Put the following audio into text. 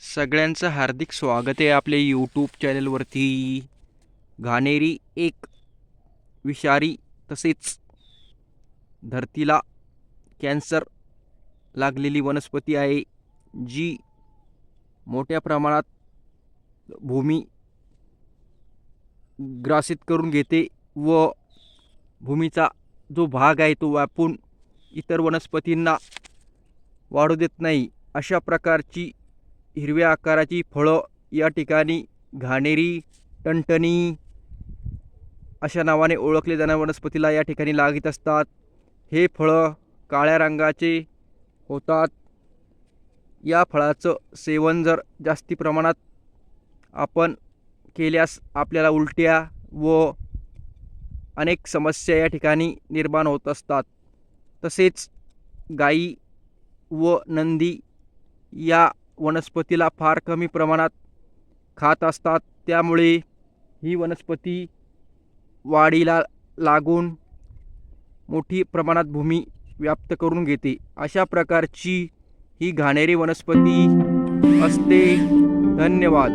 सगळ्यांचं हार्दिक स्वागत आहे आपल्या यूट्यूब चॅनलवरती घाणेरी एक विषारी तसेच धरतीला कॅन्सर लागलेली वनस्पती आहे जी मोठ्या प्रमाणात भूमी ग्रासित करून घेते व भूमीचा जो भाग आहे तो व्यापून इतर वनस्पतींना वाढू देत नाही. अशा प्रकारची हिरव्या आकाराची फळं या ठिकाणी घाणेरी टणटणी अशा नावाने ओळखले जाणाऱ्या वनस्पतीला या ठिकाणी लागत असतात. हे फळं काळ्या रंगाचे होतात. या फळाचं सेवन जर जास्ती प्रमाणात आपण केल्यास आपल्याला उलट्या व अनेक समस्या या ठिकाणी निर्माण होत असतात. तसेच गाई व नंदी या वनस्पतीला फार कमी प्रमाणात खात असतात. त्यामुळे ही वनस्पती वाढीला लागून मोठी प्रमाणात भूमी व्याप्त करून घेते. अशा प्रकारची ही घाणेरी वनस्पती असते. धन्यवाद.